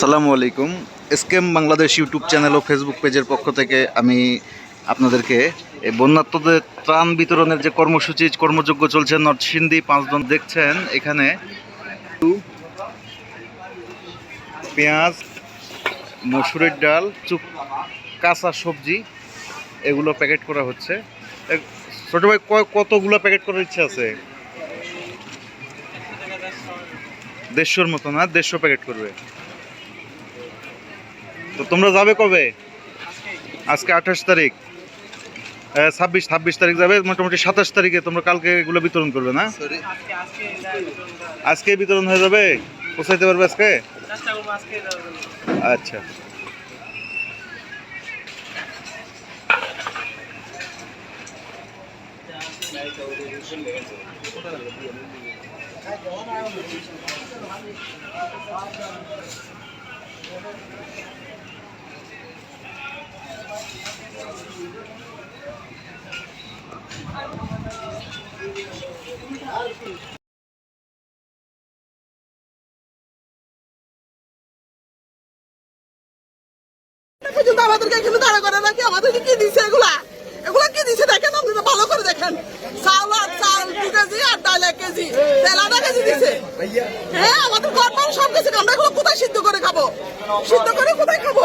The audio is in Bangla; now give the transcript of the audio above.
আসসালামু আলাইকুম। এসকেম বাংলাদেশ ইউটিউব চ্যানেল ও ফেসবুক পেজের পক্ষ থেকে আমি আপনাদেরকে এই বন্যাত্মদের ত্রাণ বিতরণের যে কর্মসূচি কর্মযোগ্য চলছে নরসিংদী পাঁচজন দেখছেন। এখানে পেঁয়াজ, মসুরের ডাল চুপ কাঁচা সবজি, এগুলো প্যাকেট করা হচ্ছে। ছোট ভাই কতগুলো প্যাকেট করার ইচ্ছা আছে? দেড়শোর মতো না দেড়শো প্যাকেট করবে। তো তোমরা যাবে কবে? আজকে আঠাশ তারিখ। ছাব্বিশ ছাব্বিশ তারিখ যাবে মোটামুটি সাতাশ তারিখে তোমরা কালকে এগুলো বিতরণ করবে না? আজকে বিতরণ হয়ে যাবে? পৌঁছাইতে পারবে আজকে? আচ্ছা। আমাদেরকে এখানে দাঁড়া করে নাকি আমাদেরকে কি দিছে এগুলা? এগুলা কি দিছে দেখেন আপনারা ভালো করে দেখেন। হ্যাঁ আমাদের গরম কোথায় সিদ্ধ করে খাব? সিদ্ধ করে কোথায় খাব?